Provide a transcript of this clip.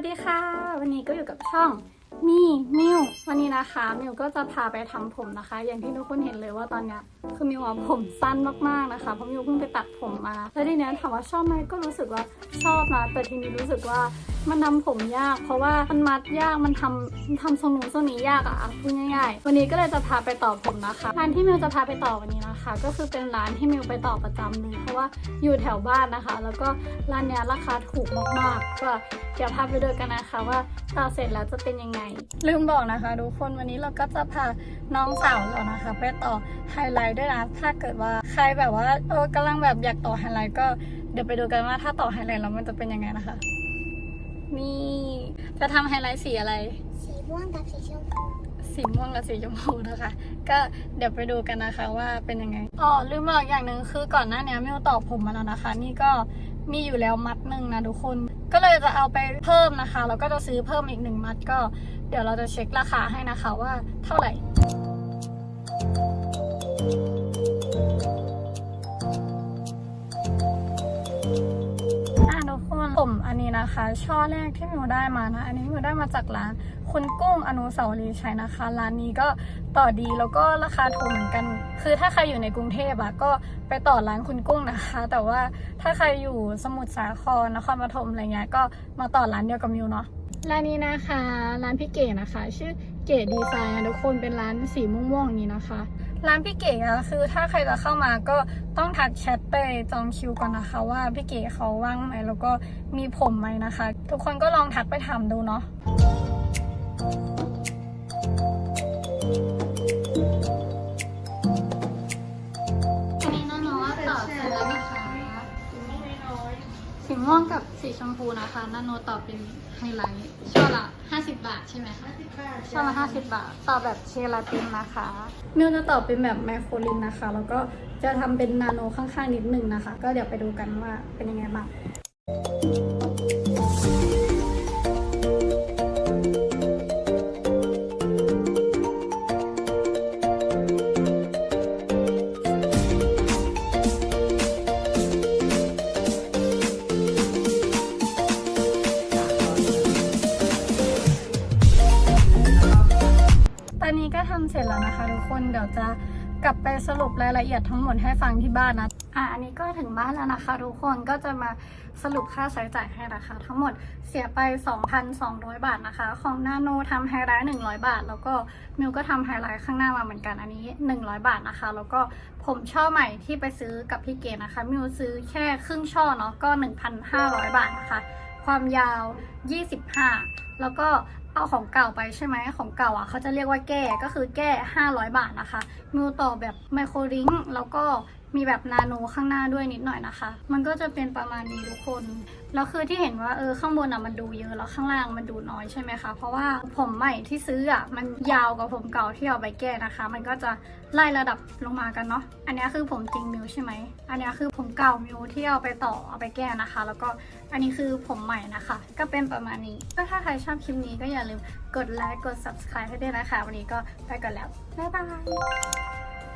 สดีค่ะ วันนี้ก็อยู่กับช่องมี่มิววันนี้นะคะมิวก็จะพาไปทำผมนะคะ อย่างที่ทุกคนเห็นเลยว่าตอนเนี้ยคือมิวผมสั้นมากๆนะคะเพราะมิวเพิ่งไปตัดผมมาแล้วทีเนี้ยถามว่าชอบไหมก็รู้สึกว่าชอบนะแต่ทีนี้รู้สึกว่ามันทำผมยาก เพราะว่ามันมัดยากมันทำทำทรงนูทรงนี้ยากอะพูดง่ายๆ วันนี้ก็เลยจะพาไปต่อผมนะคะร้านที่มิวจะพาไปต่อวันนี้นะคะ ก็คือเป็นร้านที่มิวไปต่อประจำเลยเพราะว่าอยู่แถวบ้านนะคะ แล้วก็ร้านเนี้ยราคาถูกมากๆก็เดี๋ยวพาไปดูกันนะคะว่าต่อเสร็จแล้วจะเป็นยังไง ลืมบอกนะคะทุกคนวันนี้เราก็จะพาน้องสาวเรานะคะ ไปต่อไฮไลท์ด้วยนะถ้าเกิดว่าใครแบบว่าเออกำลังแบบอยากต่อไฮไลท์ก็เดี๋ยวไปดูกันว่าถ้าต่อไฮไลท์แล้วมันจะเป็นยังไงนะคะ นี่ จะทำไฮไลท์สีอะไร สีม่วงกับสีชมพูสีม่วงกับสีชมพูนะคะ ก็เดี๋ยวไปดูกันนะคะว่าเป็นยังไง อ๋อลืมบอกอย่างหนึ่งคือก่อนหน้านี้มิวตอบผมมาแล้วนะคะ นี่ก็มีอยู่แล้วมัดหนึ่งนะทุกคน ก็เลยจะเอาไปเพิ่มนะคะ แล้วก็จะซื้อเพิ่มอีกหนึ่งมัดก็ เดี๋ยวเราจะเช็คราคาให้นะคะว่าเท่าไหร่ นะคะ ช่อแรกที่มิวได้มานะ อันนี้มิวได้มาจากร้านคุณกุ้งอนุสาวรีย์ชัยนะคะ ร้านนี้ก็ต่อดีแล้วก็ราคาถูกเหมือนกัน คือถ้าใครอยู่ในกรุงเทพอะก็ไปต่อร้านคุณกุ้งนะคะ แต่ว่าถ้าใครอยู่สมุทรสาครนครปฐมอะไรเงี้ยก็มาต่อร้านเดียวกับมิวเนาะร้านนี้นะคะ ร้านพี่เก๋นะคะ ชื่อเก๋ดีไซน์นะทุกคนเป็นร้านสีม่วงๆนี้นะคะ ร้านพี่เก๋อะคือถ้าใครจะเข้ามาก็ต้องทักแชทไปจองคิวก่อนนะคะ ว่าพี่เก๋เขาว่างไหมแล้วก็มีผมไหมนะคะ ทุกคนก็ลองทักไปถามดูเนาะ สีม่วงกับสีชมพูนะคะนาโนต่อเป็นไฮไลท์ช่อละ 50 บาทใช่ไหมคะช่อละ 50 บาทต่อแบบเชลาตินนะคะมิวจะต่อเป็นแบบไมโครลินนะคะ แล้วก็จะทำเป็นนาโนข้างๆนิดหนึ่งนะคะ ก็เดี๋ยวไปดูกันว่าเป็นยังไงบ้าง เสร็จแล้วนะคะทุกคนเดี๋ยวจะกลับไปสรุปรายละเอียดทั้งหมดให้ฟังที่บ้านนะ อะอันนี้ก็ถึงบ้านแล้วนะคะทุกคนก็จะมาสรุปค่าใช้จ่ายให้นะคะ ทั้งหมดเสียไป 2,200 บาทนะคะ ของนาโนทำไฮไลท์100 บาท แล้วก็มิวก็ทำไฮไลท์ข้างหน้ามาเหมือนกันอันนี้ 100 บาทนะคะ แล้วก็ผมช่อใหม่ที่ไปซื้อกับพี่เกณนะคะ มิวซื้อแค่ครึ่งช่อเนาะก็ 1,500 บาทนะคะ ความยาว 25 แล้วก็ เอาของเก่าไปใช่ไหมของเก่าอะเขาจะเรียกว่าแก้ก็คือแก้ 500 บาทนะคะมิวต่อแบบไมโครลิงแล้วก็ มีแบบนาโนข้างหน้าด้วยนิดหน่อยนะคะ มันก็จะเป็นประมาณนี้ทุกคน แล้วคือที่เห็นว่าเออข้างบนอะมันดูเยอะแล้วข้างล่างมันดูน้อยใช่ไหมคะ เพราะว่าผมใหม่ที่ซื้ออะมันยาวกว่าผมเก่าที่เอาไปแก้นะคะ มันก็จะไล่ระดับลงมากันเนาะ อันนี้คือผมจริงมิวใช่ไหม อันนี้คือผมเก่ามิวที่เอาไปต่อเอาไปแก้นะคะ แล้วก็อันนี้คือผมใหม่นะคะ ก็เป็นประมาณนี้ ก็ถ้าใครชอบคลิปนี้ก็อย่าลืมกดไลค์กด subscribe ให้ด้วยนะคะ วันนี้ก็ไปก่อนแล้วบ๊ายบาย